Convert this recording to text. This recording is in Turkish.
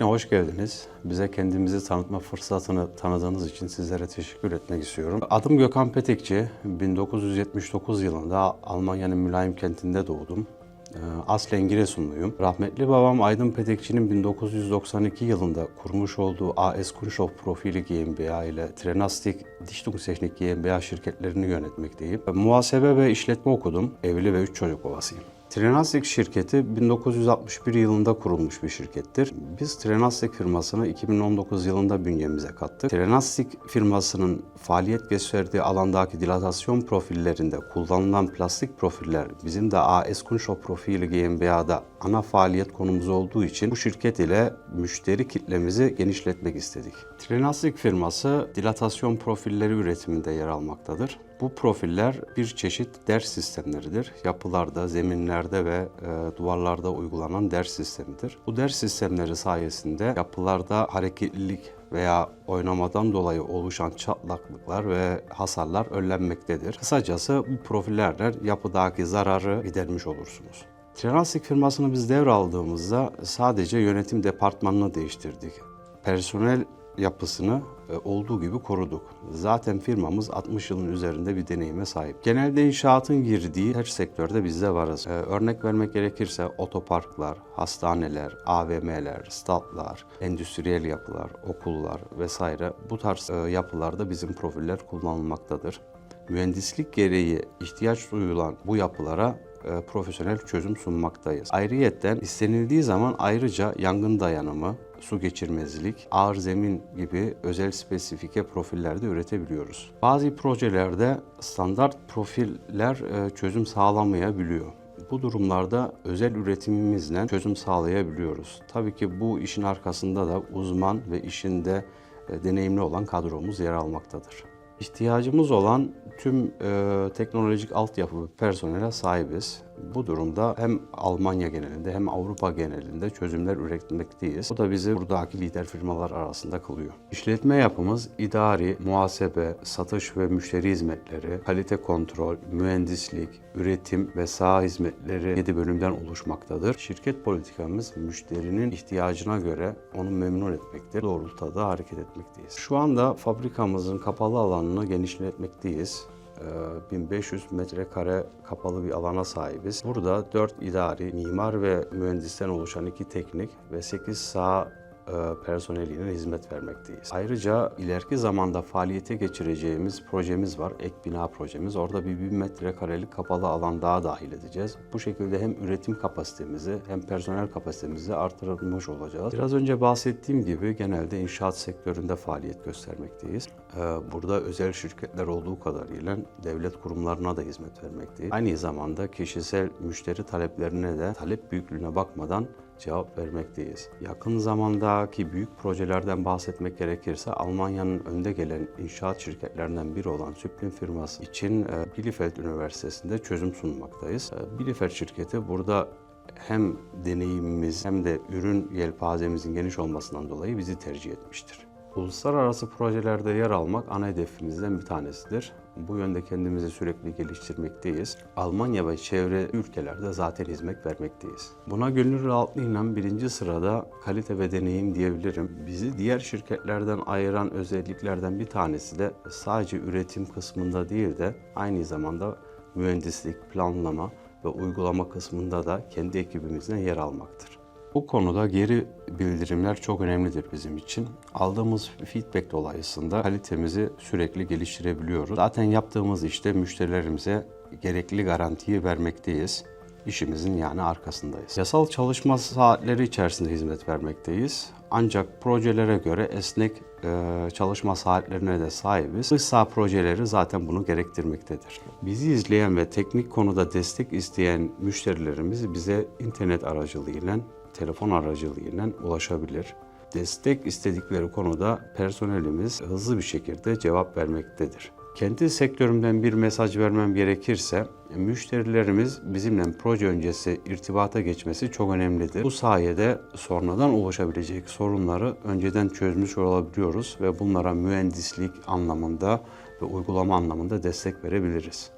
Öncelikle hoş geldiniz. Bize kendimizi tanıtma fırsatını tanıdığınız için sizlere teşekkür etmek istiyorum. Adım Gökhan Petekçi. 1979 yılında Almanya'nın Mülayim kentinde doğdum. Ee, Aslen Giresunluyum. Rahmetli babam Aydın Petekçi'nin 1992 yılında kurmuş olduğu AS Kunststoff Profili GmbH ile Trenastik Dichtungstechnik GmbH şirketlerini yönetmekteyim. Muhasebe ve işletme okudum. Evli ve üç çocuk babasıyım. Trenastik şirketi 1961 yılında kurulmuş bir şirkettir. Biz Trenastik firmasını 2019 yılında bünyemize kattık. Trenastik firmasının faaliyet gösterdiği alandaki dilatasyon profillerinde kullanılan plastik profiller bizim de AS Kunststoff Profili GmbH'da ana faaliyet konumuz olduğu için bu şirket ile müşteri kitlemizi genişletmek istedik. Trenastik firması dilatasyon profilleri üretiminde yer almaktadır. Bu profiller bir çeşit ders sistemleridir. Yapılarda, zeminlerde ve e, duvarlarda uygulanan ders sistemidir. Bu ders sistemleri sayesinde yapılarda hareketlilik veya oynamadan dolayı oluşan çatlaklıklar ve hasarlar önlenmektedir. Kısacası bu profillerle yapıdaki zararı gidermiş olursunuz. Trenastik firmasını biz devraldığımızda sadece yönetim departmanını değiştirdik. Personel yapısını e, olduğu gibi koruduk. Zaten firmamız 60 yılın üzerinde bir deneyime sahip. Genelde inşaatın girdiği her sektörde biz de varız. Ee, örnek vermek gerekirse otoparklar, hastaneler, AVM'ler, statlar, endüstriyel yapılar, okullar vesaire bu tarz e, yapılarda bizim profiller kullanılmaktadır. Mühendislik gereği ihtiyaç duyulan bu yapılara e, profesyonel çözüm sunmaktayız. Ayrıyetten istenildiği zaman ayrıca yangın dayanımı, su geçirmezlik, ağır zemin gibi özel spesifike profiller de üretebiliyoruz. Bazı projelerde standart profiller e, çözüm sağlamayabiliyor. Bu durumlarda özel üretimimizle çözüm sağlayabiliyoruz. Tabii ki bu işin arkasında da uzman ve işinde e, deneyimli olan kadromuz yer almaktadır. İhtiyacımız olan tüm e, teknolojik altyapı personele sahibiz. Bu durumda hem Almanya genelinde hem Avrupa genelinde çözümler üretmekteyiz. Bu da bizi buradaki lider firmalar arasında kılıyor. İşletme yapımız idari, muhasebe, satış ve müşteri hizmetleri, kalite kontrol, mühendislik, üretim ve saha hizmetleri 7 bölümden oluşmaktadır. Şirket politikamız müşterinin ihtiyacına göre onu memnun etmektir. Doğrultuda hareket etmekteyiz. Şu anda fabrikamızın kapalı alanını genişletmekteyiz. Ee, 1500 metrekare kapalı bir alana sahibiz. Burada 4 idari, mimar ve mühendisten oluşan iki teknik ve 8 saha e, personeliyle hizmet vermekteyiz. Ayrıca ileriki zamanda faaliyete geçireceğimiz projemiz var. Ek bina projemiz. Orada bir 1000 metrekarelik kapalı alan daha dahil edeceğiz. Bu şekilde hem üretim kapasitemizi hem personel kapasitemizi artırılmış olacağız. Biraz önce bahsettiğim gibi genelde inşaat sektöründe faaliyet göstermekteyiz. Ee, Burada özel şirketler olduğu kadarıyla devlet kurumlarına da hizmet vermekteyiz. Aynı zamanda kişisel müşteri taleplerine de talep büyüklüğüne bakmadan cevap vermekteyiz. Yakın zamandaki büyük projelerden bahsetmek gerekirse Almanya'nın önde gelen inşaat şirketlerinden biri olan Süplin firması için e, Bielefeld Üniversitesi'nde çözüm sunmaktayız. E, Bielefeld şirketi burada hem deneyimimiz hem de ürün yelpazemizin geniş olmasından dolayı bizi tercih etmiştir. Uluslararası projelerde yer almak ana hedefimizden bir tanesidir. Bu yönde kendimizi sürekli geliştirmekteyiz. Almanya ve çevre ülkelerde zaten hizmet vermekteyiz. Buna gönül rahatlığıyla birinci sırada kalite ve deneyim diyebilirim. Bizi diğer şirketlerden ayıran özelliklerden bir tanesi de sadece üretim kısmında değil de aynı zamanda mühendislik, planlama ve uygulama kısmında da kendi ekibimizden yer almaktır. Bu konuda geri bildirimler çok önemlidir bizim için. Aldığımız feedback dolayısıyla kalitemizi sürekli geliştirebiliyoruz. Zaten yaptığımız işte müşterilerimize gerekli garantiyi vermekteyiz. İşimizin yani arkasındayız. Yasal çalışma saatleri içerisinde hizmet vermekteyiz. Ancak projelere göre esnek e, çalışma saatlerine de sahibiz. Dış projeleri zaten bunu gerektirmektedir. Bizi izleyen ve teknik konuda destek isteyen müşterilerimiz bize internet aracılığıyla telefon aracılığıyla ulaşabilir. Destek istedikleri konuda personelimiz hızlı bir şekilde cevap vermektedir. Kendi sektörümden bir mesaj vermem gerekirse, müşterilerimiz bizimle proje öncesi irtibata geçmesi çok önemlidir. Bu sayede sonradan oluşabilecek sorunları önceden çözmüş olabiliyoruz ve bunlara mühendislik anlamında ve uygulama anlamında destek verebiliriz.